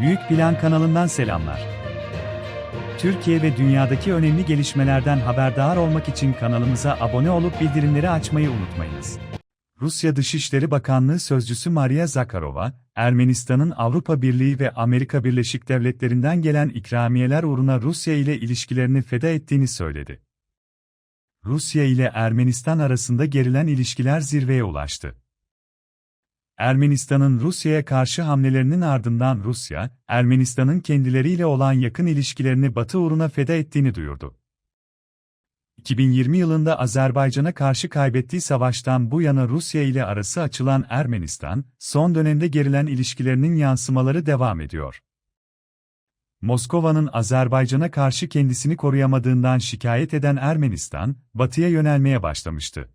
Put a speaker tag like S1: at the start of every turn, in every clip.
S1: Büyük Plan kanalından selamlar. Türkiye ve dünyadaki önemli gelişmelerden haberdar olmak için kanalımıza abone olup bildirimleri açmayı unutmayınız. Rusya Dışişleri Bakanlığı Sözcüsü Maria Zakharova, Ermenistan'ın Avrupa Birliği ve Amerika Birleşik Devletleri'nden gelen ikramiyeler uğruna Rusya ile ilişkilerini feda ettiğini söyledi. Rusya ile Ermenistan arasında gerilen ilişkiler zirveye ulaştı. Ermenistan'ın Rusya'ya karşı hamlelerinin ardından Rusya, Ermenistan'ın kendileriyle olan yakın ilişkilerini Batı uğruna feda ettiğini duyurdu. 2020 yılında Azerbaycan'a karşı kaybettiği savaştan bu yana Rusya ile arası açılan Ermenistan, son dönemde gerilen ilişkilerinin yansımaları devam ediyor. Moskova'nın Azerbaycan'a karşı kendisini koruyamadığından şikayet eden Ermenistan, batıya yönelmeye başlamıştı.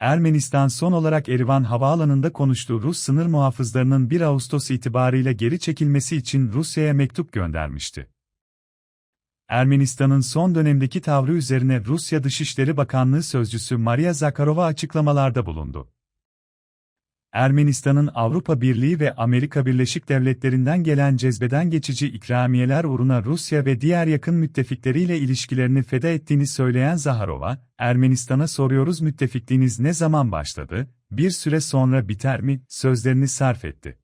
S1: Ermenistan son olarak Erivan Havaalanı'nda konuştuğu Rus sınır muhafızlarının 1 Ağustos itibarıyla geri çekilmesi için Rusya'ya mektup göndermişti. Ermenistan'ın son dönemdeki tavrı üzerine Rusya Dışişleri Bakanlığı Sözcüsü Maria Zakharova açıklamalarda bulundu. Ermenistan'ın Avrupa Birliği ve Amerika Birleşik Devletleri'nden gelen cezbeden geçici ikramiyeler uğruna Rusya ve diğer yakın müttefikleriyle ilişkilerini feda ettiğini söyleyen Zaharova, Ermenistan'a soruyoruz müttefikliğiniz ne zaman başladı, bir süre sonra biter mi, sözlerini sarf etti.